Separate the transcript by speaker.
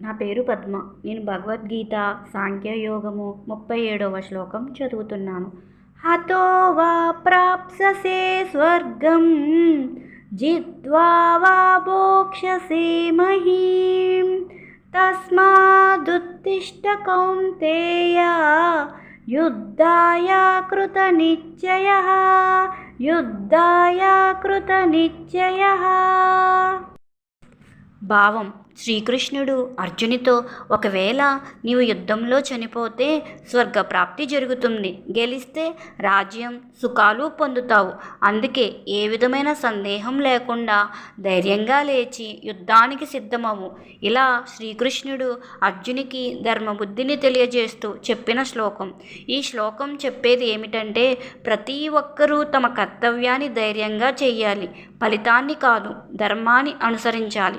Speaker 1: నా పేరు పద్మ. నేను భగవద్గీత సాంఖ్యయోగము ముప్పై ఏడవ శ్లోకం చదువుతున్నాను. హతో వా ప్రాప్ససే స్వర్గం జిత్వా వా మహీం. తస్మాదుత్తిష్ట కౌంతేయ యుద్ధాయ కృతనిశ్చయ యుద్ధాయ కృత నిశ్చయ భావం శ్రీకృష్ణుడు అర్జునితో ఒకవేళ నీవు యుద్ధంలో చనిపోతే స్వర్గప్రాప్తి జరుగుతుంది. గెలిస్తే రాజ్యం సుఖాలు పొందుతావు. అందుకే ఏ విధమైన సందేహం లేకుండా ధైర్యంగా లేచి యుద్ధానికి సిద్ధమవు. ఇలా శ్రీకృష్ణుడు అర్జునికి ధర్మబుద్ధిని తెలియజేస్తూ చెప్పిన శ్లోకం. ఈ శ్లోకం చెప్పేది ఏమిటంటే ప్రతి ఒక్కరూ తమ కర్తవ్యాన్ని ధైర్యంగా చేయాలి ఫలితాన్ని కాదు ధర్మాన్ని అనుసరించాలి.